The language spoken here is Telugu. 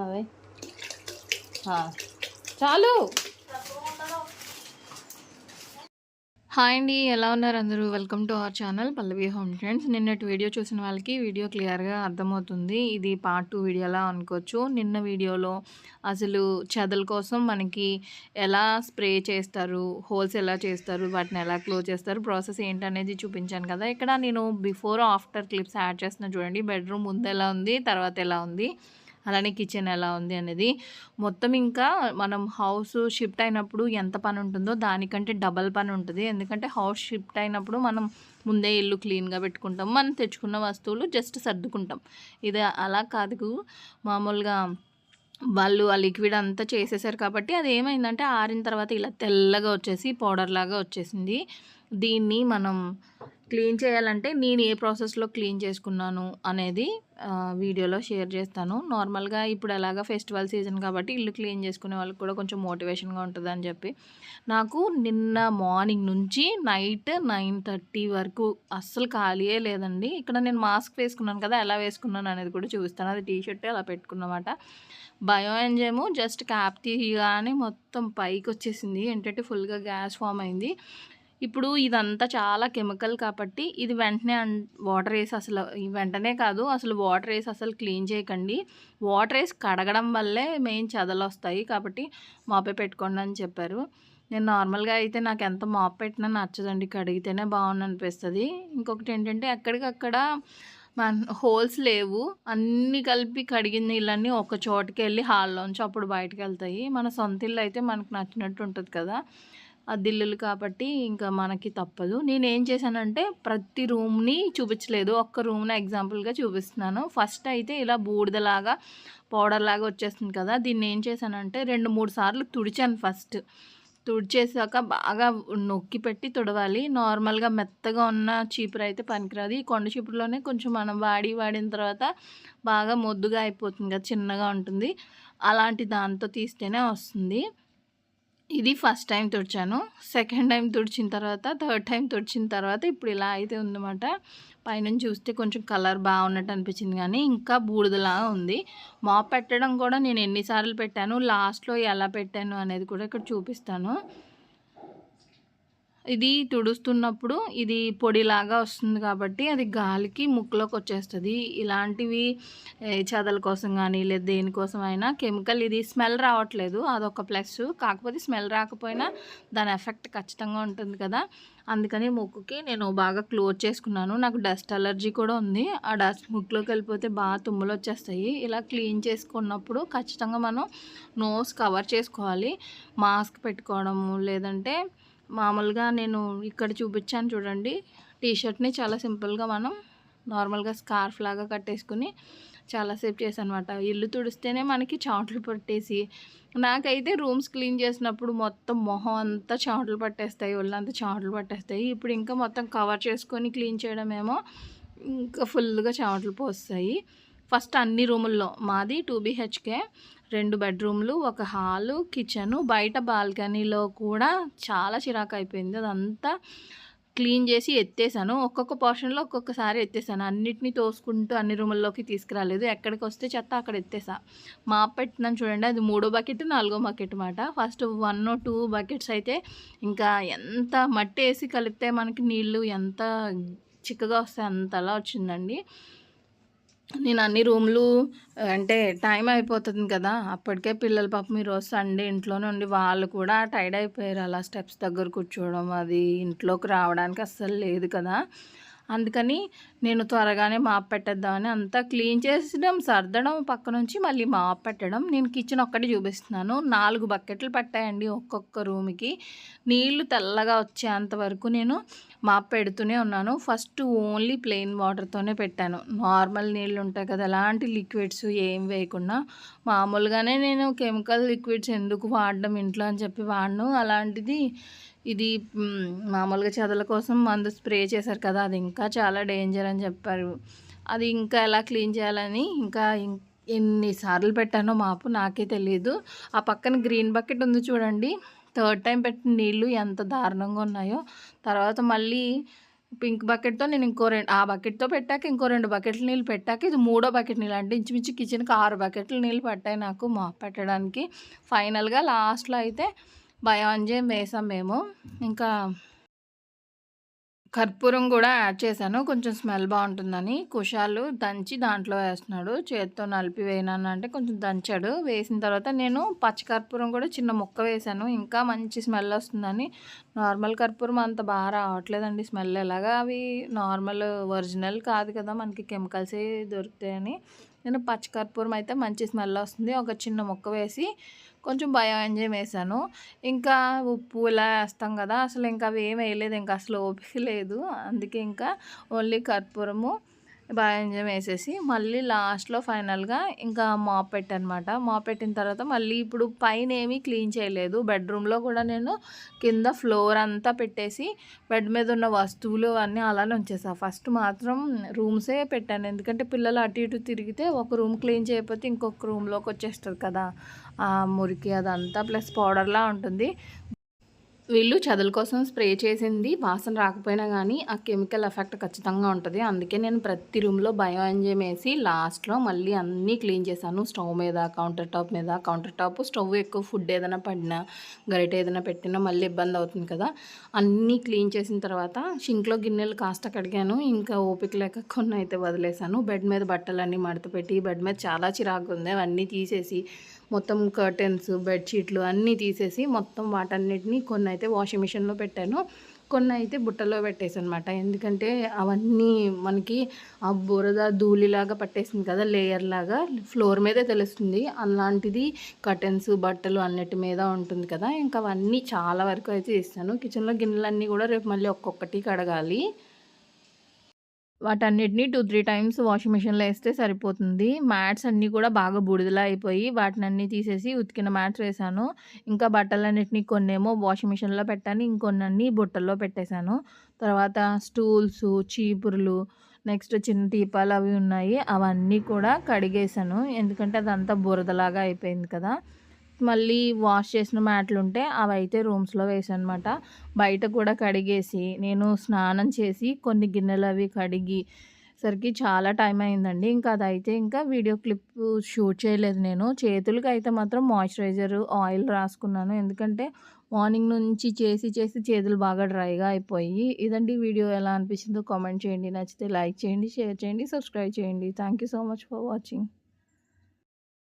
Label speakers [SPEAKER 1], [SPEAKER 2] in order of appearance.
[SPEAKER 1] అదే. చాలు. హాయ్ అండి ఎలా ఉన్నారు అందరూ? Welcome to our channel Pallavi home trends నిన్నటి వీడియో చూసిన వాళ్ళకి వీడియో క్లియర్గా అర్థమవుతుంది. ఇది పార్ట్ టూ వీడియోలా అనుకోవచ్చు. నిన్న వీడియోలో అసలు చెదల కోసం మనకి ఎలా స్ప్రే చేస్తారు హోల్స్ ఎలా చేస్తారు వాటిని ఎలా క్లోజ్ చేస్తారు ప్రాసెస్ ఏంటనేది చూపించాను కదా. ఇక్కడ నేను బిఫోర్ ఆఫ్టర్ క్లిప్స్ యాడ్ చేస్తున్నా చూడండి. బెడ్రూమ్ ముందు ఎలా ఉంది తర్వాత ఎలా ఉంది. అలానే కిచెన్ ఎలా ఉంది అనేది. మొత్తం ఇంకా మనం హౌస్ షిఫ్ట్ అయినప్పుడు ఎంత పని ఉంటుందో దానికంటే డబల్ పని ఉంటుంది. ఎందుకంటే హౌస్ షిఫ్ట్ అయినప్పుడు మనం ముందే ఇల్లు క్లీన్గా పెట్టుకుంటాం. మనం తెచ్చుకున్న వస్తువులు జస్ట్ సర్దుకుంటాం. ఇది అలా కాదు. మామూలుగా వాళ్ళు ఆ లిక్విడ్ అంతా చేసేసారు కాబట్టి అది ఏమైందంటే ఆరిన తర్వాత ఇలా తెల్లగా వచ్చేసి పౌడర్ లాగా వచ్చేసింది. దీన్ని మనం క్లీన్ చేయాలంటే నేను ఏ ప్రాసెస్లో క్లీన్ చేసుకున్నాను అనేది వీడియోలో షేర్ చేస్తాను. నార్మల్గా ఇప్పుడు ఎలాగా ఫెస్టివల్ సీజన్ కాబట్టి ఇల్లు క్లీన్ చేసుకునే వాళ్ళకి కూడా కొంచెం మోటివేషన్గా ఉంటుంది అని చెప్పి. నాకు నిన్న మార్నింగ్ నుంచి నైట్ నైన్ థర్టీ వరకు అస్సలు ఖాళీయే లేదండి. ఇక్కడ నేను మాస్క్ వేసుకున్నాను కదా ఎలా వేసుకున్నాను అనేది కూడా చూపిస్తాను. అది టీ షర్ట్ అలా పెట్టుకున్నమాట. బయో ఎంజైము జస్ట్ క్యాప్ తీయగానే మొత్తం పైకి వచ్చేసింది ఏంటంటే ఫుల్గా గ్యాస్ ఫామ్ అయింది. ఇప్పుడు ఇదంతా చాలా కెమికల్ కాబట్టి ఇది వెంటనే వాటర్ వేసి అసలు వెంటనే కాదు అసలు వాటర్ వేసి అసలు క్లీన్ చేయకండి. వాటర్ వేసి కడగడం వల్లే మెయిన్ చెదలు వస్తాయి కాబట్టి మాపే పెట్టుకోండి అని చెప్పారు. నేను నార్మల్గా అయితే నాకు ఎంత మాప్ పెట్టినా నచ్చదండి కడిగితేనే బాగుంది అనిపిస్తుంది. ఇంకొకటి ఏంటంటే ఎక్కడికక్కడ మన హోల్స్ లేవు. అన్నీ కలిపి కడిగిన నీళ్ళన్నీ ఒక చోటుకి వెళ్ళి హాల్లోంచి అప్పుడు బయటకు వెళ్తాయి మన సొంత ఇల్లు అయితే మనకు నచ్చినట్టు ఉంటుంది కదా. దిల్లులు కాబట్టి ఇంకా మనకి తప్పదు. నేను ఏం చేశానంటే ప్రతి రూమ్ని చూపించలేదు. ఒక్క రూమ్ని ఎగ్జాంపుల్గా చూపిస్తున్నాను. ఫస్ట్ అయితే ఇలా బూడిదలాగా పౌడర్ లాగా వచ్చేస్తుంది కదా! దీన్ని ఏం చేశానంటే రెండు మూడు సార్లు తుడిచాను ఫస్ట్. తుడిచేసాక బాగా నొక్కి పెట్టి తుడవాలి. నార్మల్గా మెత్తగా ఉన్న చీపురు అయితే పనికిరాదు. ఈ కొండ చీపురులోనే కొంచెం మనం వాడి వాడిన తర్వాత బాగా మొద్దుగా అయిపోతుంది కదా! చిన్నగా ఉంటుంది. అలాంటి దాంతో తీస్తేనే వస్తుంది. ఇది ఫస్ట్ టైం తుడిచాను. సెకండ్ టైం తుడిచిన తర్వాత థర్డ్ టైం తుడిచిన తర్వాత ఇప్పుడు ఇలా అయితే ఉందన్నమాట. పైనుంచి చూస్తే కొంచెం కలర్ బాగున్నట్టు అనిపించింది కానీ ఇంకా బూడిదలా ఉంది. మాప్ పెట్టడం కూడా నేను ఎన్నిసార్లు పెట్టాను. లాస్ట్లో ఎలా పెట్టాను అనేది కూడా ఇక్కడ చూపిస్తాను. ఇది తుడుస్తున్నప్పుడు ఇది పొడిలాగా వస్తుంది కాబట్టి అది గాలికి ముక్కులోకి వచ్చేస్తుంది. ఇలాంటివి చదల చెదల కోసం కానీ లేదా దేనికోసం అయినా కెమికల్ ఇది స్మెల్ రావట్లేదు అదొక ప్లస్. కాకపోతే స్మెల్ రాకపోయినా దాని ఎఫెక్ట్ ఖచ్చితంగా ఉంటుంది కదా. అందుకని ముక్కుకి నేను బాగా క్లోజ్ చేసుకున్నాను. నాకు డస్ట్ అలర్జీ కూడా ఉంది. ఆ డస్ట్ ముక్కులోకి వెళ్ళిపోతే బాగా తుమ్ములు వచ్చేస్తాయి. ఇలా క్లీన్ చేసుకున్నప్పుడు ఖచ్చితంగా మనం నోస్ కవర్ చేసుకోవాలి. మాస్క్ పెట్టుకోవడము లేదంటే మామూలుగా నేను ఇక్కడ చూపించాను చూడండి. టీ షర్ట్ని చాలా సింపుల్గా మనం నార్మల్గా స్కార్ఫ్ లాగా కట్టేసుకుని చాలాసేపు చేశాను ఇల్లు తుడిస్తేనే మనకి చాట్లు పట్టేసి నాకైతే రూమ్స్ క్లీన్ చేసినప్పుడు మొత్తం మొహం అంతా చాట్లు పట్టేస్తాయి ఒళ్ళంతా చాట్లు పట్టేస్తాయి. ఇప్పుడు ఇంకా మొత్తం కవర్ చేసుకొని క్లీన్ చేయడమేమో ఇంకా ఫుల్గా చాట్లు పోస్తాయి. ఫస్ట్ అన్ని రూముల్లో మాది టూ బీహెచ్కే. రెండు బెడ్రూమ్లు ఒక హాలు కిచెను బయట బాల్కనీలో కూడా చాలా చిరాకు అయిపోయింది అదంతా క్లీన్ చేసి ఎత్తేసాను. ఒక్కొక్క పోర్షన్లో ఒక్కొక్కసారి ఎత్తేసాను. అన్నిటినీ తోసుకుంటూ అన్ని రూముల్లోకి తీసుకురాలేదు. ఎక్కడికి వస్తే చెత్త అక్కడ ఎత్తేసా. మాప్ పెట్టినాను చూడండి. అది మూడో బకెట్ నాలుగో బకెట్ మాట. ఫస్ట్ వన్ టూ బకెట్స్ అయితే ఇంకా ఎంత మట్టి వేసి కలిపితే మనకి నీళ్ళు ఎంత చిక్కగా వస్తాయి అంతలా వచ్చిందండి. నేను అన్ని రూమ్లు అంటే టైం అయిపోతుంది కదా అప్పటికే పిల్లల పాపం ఈరోజు సండే ఇంట్లోనే ఉండి వాళ్ళు కూడా టైర్డ్ అయిపోయారు అలా స్టెప్స్ దగ్గర కూర్చోవడం అది ఇంట్లోకి రావడానికి అస్సలు లేదు కదా. అందుకని నేను త్వరగానే మాప్ పెట్టేద్దామని అంతా క్లీన్ చేసడం సర్దడం పక్క నుంచి మళ్ళీ మాప్ పెట్టడం. నేను కిచెన్ ఒక్కటి చూపిస్తున్నాను. నాలుగు బకెట్లు పట్టాయండి ఒక్కొక్క రూమ్కి. నీళ్ళు తెల్లగా వచ్చేంత వరకు నేను మాప్ పెడుతూనే ఉన్నాను. ఫస్ట్ ఓన్లీ ప్లెయిన్ వాటర్తోనే పెట్టాను. నార్మల్ నీళ్ళు ఉంటాయి కదా అలాంటి లిక్విడ్స్ ఏం వేయకుండా. మామూలుగానే నేను కెమికల్ లిక్విడ్స్ ఎందుకు వాడడం ఇంట్లో అని చెప్పి వాడను. అలాంటిది ఇది మామూలుగా చెదల కోసం మందు స్ప్రే చేశారు కదా అది ఇంకా చాలా డేంజర్ అని చెప్పారు. అది ఇంకా ఎలా క్లీన్ చేయాలని ఇంకా ఇం- ఎన్నిసార్లు పెట్టానో మాపు నాకే తెలియదు ఆ పక్కన గ్రీన్ బకెట్ ఉంది చూడండి. థర్డ్ టైం పెట్టిన నీళ్ళు ఎంత దారుణంగా ఉన్నాయో తర్వాత మళ్ళీ పింక్ బకెట్‌తో నేను ఇంకో రెండు ఆ బకెట్‌తో పెట్టాక ఇంకో రెండు బకెట్ల నీళ్ళు పెట్టాక ఇది మూడో బకెట్ నీళ్ళు. అంటే ఇంచుమించు కిచెన్‌కి ఆరు బకెట్ల నీళ్ళు పట్టాయి నాకు మా పెట్టడానికి. ఫైనల్‌గా లాస్ట్‌లో అయితే భయం బయోంజేమ్ వేసాం మేము. ఇంకా కర్పూరం కూడా యాడ్ చేశాను. కొంచెం స్మెల్ బాగుంటుందని కుషాలు దంచి దాంట్లో వేస్తున్నాడు. చేత్తో నలిపి వేయనాను అంటే కొంచెం దంచాడు. వేసిన తర్వాత నేను పచ్చి కర్పూరం కూడా చిన్న ముక్క వేశాను. ఇంకా మంచి స్మెల్ వస్తుందని. నార్మల్ కర్పూరం అంత బాగా రావట్లేదండి స్మెల్. ఎలాగా అవి నార్మల్ ఒరిజినల్ కాదు కదా! మనకి కెమికల్స్ దొరుకుతాయని నేను పచ్చి కర్పూరం అయితే మంచి స్మెల్ వస్తుంది. ఒక చిన్న ముక్క వేసి కొంచెం భయం ఎంజాయ్ వేసాను. ఇంకా ఉప్పు ఇలా వేస్తాం కదా! అసలు ఇంకా అవి ఏమి వేయలేదు. ఇంకా అసలు ఓపిక లేదు. అందుకే ఇంకా ఓన్లీ కర్పూరము బాయంజం వేసేసి మళ్ళీ లాస్ట్‌లో ఫైనల్‌గా ఇంకా మాప్ పెట్టనమాట మాప్ పెట్టిన తర్వాత మళ్ళీ ఇప్పుడు పైన ఏమీ క్లీన్ చేయలేదు. బెడ్‌రూమ్‌లో కూడా నేను కింద ఫ్లోర్ అంతా పెట్టేసి బెడ్ మీద ఉన్న వస్తువులు అన్నీ అలానే ఉంచేసా. ఫస్ట్ మాత్రం రూమ్సే పెట్టాను. ఎందుకంటే పిల్లలు అటు ఇటు తిరిగితే ఒక రూమ్ క్లీన్ చేయకపోతే ఇంకొక రూమ్‌లోకి వచ్చేస్తుంది కదా! ఆ మురికి అదంతా ప్లస్ పౌడర్‌లా ఉంటుంది. వీళ్ళు చదువుల కోసం స్ప్రే చేసింది వాసన రాకపోయినా కానీ ఆ కెమికల్ ఎఫెక్ట్ ఖచ్చితంగా ఉంటుంది. అందుకే నేను ప్రతి రూమ్లో బయో ఎంజైమ్ వేసి లాస్ట్లో మళ్ళీ అన్నీ క్లీన్ చేశాను. స్టవ్ మీద కౌంటర్ టాప్ మీద కౌంటర్ టాప్ స్టవ్ ఎక్కువ ఫుడ్ ఏదైనా పడినా గరిట ఏదైనా పెట్టినా మళ్ళీ ఇబ్బంది అవుతుంది కదా. అన్నీ క్లీన్ చేసిన తర్వాత షింక్లో గిన్నెలు కాస్త కడిగాను. ఇంకా ఓపిక లేక కొన్ని అయితే వదిలేశాను. బెడ్ మీద బట్టలన్నీ మడత పెట్టి బెడ్ మీద చాలా చిరాకు ఉంది. అవన్నీ తీసేసి మొత్తం కర్టెన్స్ బెడ్షీట్లు అన్నీ తీసేసి మొత్తం వాటన్నిటిని కొన్ని అయితే వాషింగ్ మిషన్లో పెట్టాను. కొన్ని అయితే బుట్టలో పెట్టేసాను అనమాట ఎందుకంటే అవన్నీ మనకి ఆ బురద ధూళిలాగా పట్టేసింది కదా లేయర్ లాగా ఫ్లోర్ మీదే తెలుస్తుంది. అలాంటిది కర్టెన్స్ బట్టలు అన్నిటి మీద ఉంటుంది కదా. ఇంకా అవన్నీ చాలా వరకు అయితే ఇస్తాను కిచెన్లో గిన్నెలన్నీ కూడా రేపు మళ్ళీ ఒక్కొక్కటి కడగాలి వాటన్నిటిని టూ త్రీ టైమ్స్ వాషింగ్ మిషన్లో వేస్తే సరిపోతుంది. మ్యాట్స్ అన్నీ కూడా బాగా బూడిదలా అయిపోయి వాటిని అన్నీ తీసేసి ఉతికిన మ్యాట్స్ వేసాను. ఇంకా బట్టలన్నిటినీ కొన్నేమో వాషింగ్ మిషన్లో పెట్టాను. ఇంకొన్ని బుట్టల్లో పెట్టేశాను. తర్వాత స్టూల్స్ చీపుర్లు నెక్స్ట్ చిన్న టీపాలు అవి ఉన్నాయి. అవన్నీ కూడా కడిగేశాను. ఎందుకంటే అదంతా బురదలాగా అయిపోయింది కదా. మళ్ళీ వాష్ చేసిన మ్యాట్లు ఉంటే అవి అయితే రూమ్స్లో అనమాట బయట కూడా కడిగేసి నేను స్నానం చేసి కొన్ని గిన్నెలు అవి కడిగి సరికి చాలా టైం అయిందండి. ఇంకా అదైతే ఇంకా వీడియో క్లిప్ షూట్ చేయలేదు నేను. చేతులకి అయితే మాత్రం మాయిశ్చరైజర్ ఆయిల్ రాసుకున్నాను. ఎందుకంటే మార్నింగ్ నుంచి చేసి చేసి చేతులు బాగా డ్రైగా అయిపోయి ఇదండి వీడియో ఎలా అనిపించిందో కామెంట్ చేయండి. నచ్చితే లైక్ చేయండి షేర్ చేయండి సబ్స్క్రైబ్ చేయండి. Thank you so much for watching.